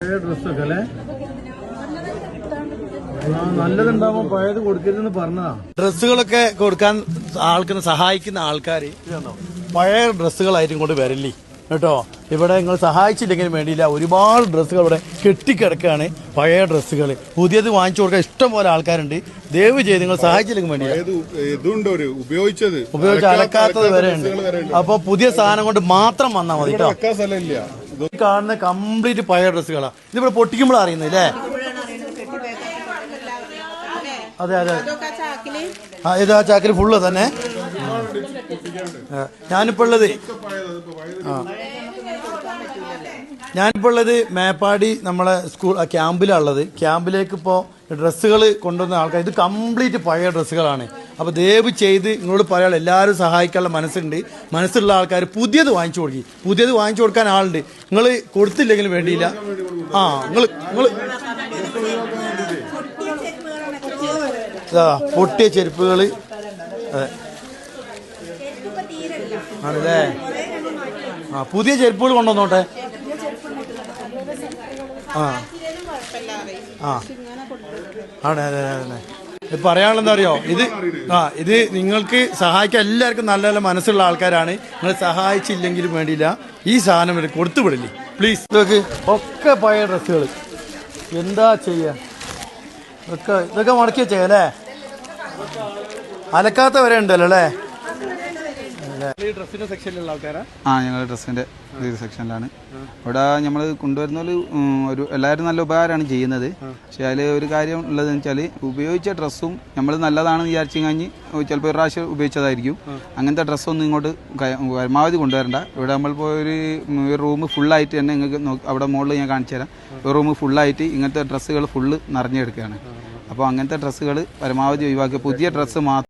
ഡ്രസ്സൊക്കെ അല്ലേ നല്ലതുണ്ടാവുമ്പോ പഴയത് കൊടുക്കരുതെന്ന് പറഞ്ഞതാ. ഡ്രസ്സുകളൊക്കെ കൊടുക്കാൻ ആൾക്കാർ സഹായിക്കുന്ന ആൾക്കാർ പഴയ ഡ്രസ്സുകളായിട്ടും കൊണ്ട് വരല്ലേ കേട്ടോ? ഇവിടെ നിങ്ങൾ സഹായിച്ചില്ലെങ്കിലും വേണ്ടിയില്ല. ഒരുപാട് ഡ്രസ്സുകൾ ഇവിടെ കെട്ടിക്കിടക്കുകയാണ് പഴയ ഡ്രസ്സുകൾ പുതിയത് വാങ്ങിച്ചു കൊടുക്കാൻ ഇഷ്ടം പോലെ ആൾക്കാരുണ്ട്. ദയവ് ചെയ്ത് നിങ്ങൾ സഹായിച്ചില്ലെങ്കിൽ വേണ്ടിയില്ല. ഉപയോഗിച്ചത്. ഉപയോഗിച്ച് അലക്കാത്തത് വരെ ഉണ്ട് അപ്പോൾ അപ്പൊ പുതിയ സാധനം കൊണ്ട് മാത്രം വന്നാൽ മതി കേട്ടോ. കാണുന്ന കംപ്ലീറ്റ് പഴയ ഡ്രസ്സുകളാണ് ഇതിവിടെ പൊട്ടിക്കുമ്പോൾ അറിയുന്നത് അല്ലേ? അതെ അതെ. ആ ആ ചാക്കിൽ ഫുള്ള് തന്നെ. ഞാനിപ്പോൾ ഞാനിപ്പോ ഉള്ളത് ആ. ഞാനിപ്പോ ഉള്ളത് മേപ്പാടി നമ്മളെ സ്കൂൾ ക്യാമ്പിലാണ് ഉള്ളത്. ക്യാമ്പിലേക്ക് ഇപ്പോൾ ഡ്രസ്സുകൾ കൊണ്ടുവന്ന ആൾക്കാർ ഇത് കംപ്ലീറ്റ് പഴയ ഡ്രസ്സുകളാണ്. അപ്പോൾ ദയവ് ചെയ്ത് നിങ്ങളോട് പറയാൻ എല്ലാവരും സഹായിക്കാനുള്ള മനസ്സുണ്ട്. മനസ്സുള്ള ആൾക്കാർ പുതിയത് വാങ്ങിച്ചു കൊടുക്കി. പുതിയത് വാങ്ങിച്ചു കൊടുക്കാൻ ആളുണ്ട്. നിങ്ങൾ കൊടുത്തില്ലെങ്കിലും വേണ്ടിയില്ല. ആ നിങ്ങൾ നിങ്ങൾ പൊട്ടിയ ചെരുപ്പുകൾ അതെ. ആണല്ലേ? ആ പുതിയ ചെരുപ്പുകൾ കൊണ്ടുവന്നോട്ടെ. ആ. ആണ് അതെ അതെ ഇത് പറയാനുള്ള എന്താ അറിയോ? ഇത് ആ ഇത് നിങ്ങൾക്ക് സഹായിക്കാൻ എല്ലാവർക്കും നല്ല നല്ല മനസ്സുള്ള ആൾക്കാരാണ്. നിങ്ങൾ സഹായിച്ചില്ലെങ്കിലും വേണ്ടിയില്ല. ഈ സാധനം ഇവിടെ കൊടുത്തു വിടില്ലേ? പ്ലീസ് ഇതൊക്കെ ഒക്കെ പഴയ ഡ്രസ്സുകൾ എന്താ ചെയ്യുക ഇതൊക്കെ ഇതൊക്കെ മടക്കി വെച്ചേ അല്ലേ വരെ ഉണ്ടല്ലോ അല്ലേ? ഡ്രസ്സിന്റെ സെക്ഷനിലുള്ള ആൾക്കാരാ? ആ ഞങ്ങൾ ഡ്രസ്സിന്റെ സെക്ഷനിലാണ്. ഇവിടെ നമ്മൾ കൊണ്ടുവരുന്ന ഒരു എല്ലാവരും നല്ല ഉപകാരമാണ് ചെയ്യുന്നത്. പക്ഷെ അതിൽ ഒരു കാര്യം ഉള്ളതെന്ന് വെച്ചാൽ ഉപയോഗിച്ച ഡ്രസ്സും നമ്മൾ നല്ലതാണെന്ന് വിചാരിച്ചു കഴിഞ്ഞ് ചിലപ്പോൾ ഒരു പ്രാവശ്യം ഉപയോഗിച്ചതായിരിക്കും. അങ്ങനത്തെ ഡ്രസ്സൊന്നും ഇങ്ങോട്ട് പരമാവധി കൊണ്ടുവരണ്ട. ഇവിടെ നമ്മളിപ്പോൾ ഒരു റൂം ഫുള്ളായിട്ട് തന്നെ നിങ്ങൾക്ക് അവിടെ മുകളിൽ ഞാൻ കാണിച്ചു തരാം. ഒരു റൂം ഫുള്ളായിട്ട് ഇങ്ങനത്തെ ഡ്രസ്സുകൾ ഫുള്ള് നിറഞ്ഞെടുക്കുകയാണ്. അപ്പോൾ അങ്ങനത്തെ ഡ്രസ്സുകൾ പരമാവധി ഒഴിവാക്കുക പുതിയ ഡ്രസ്സ് മാത്രം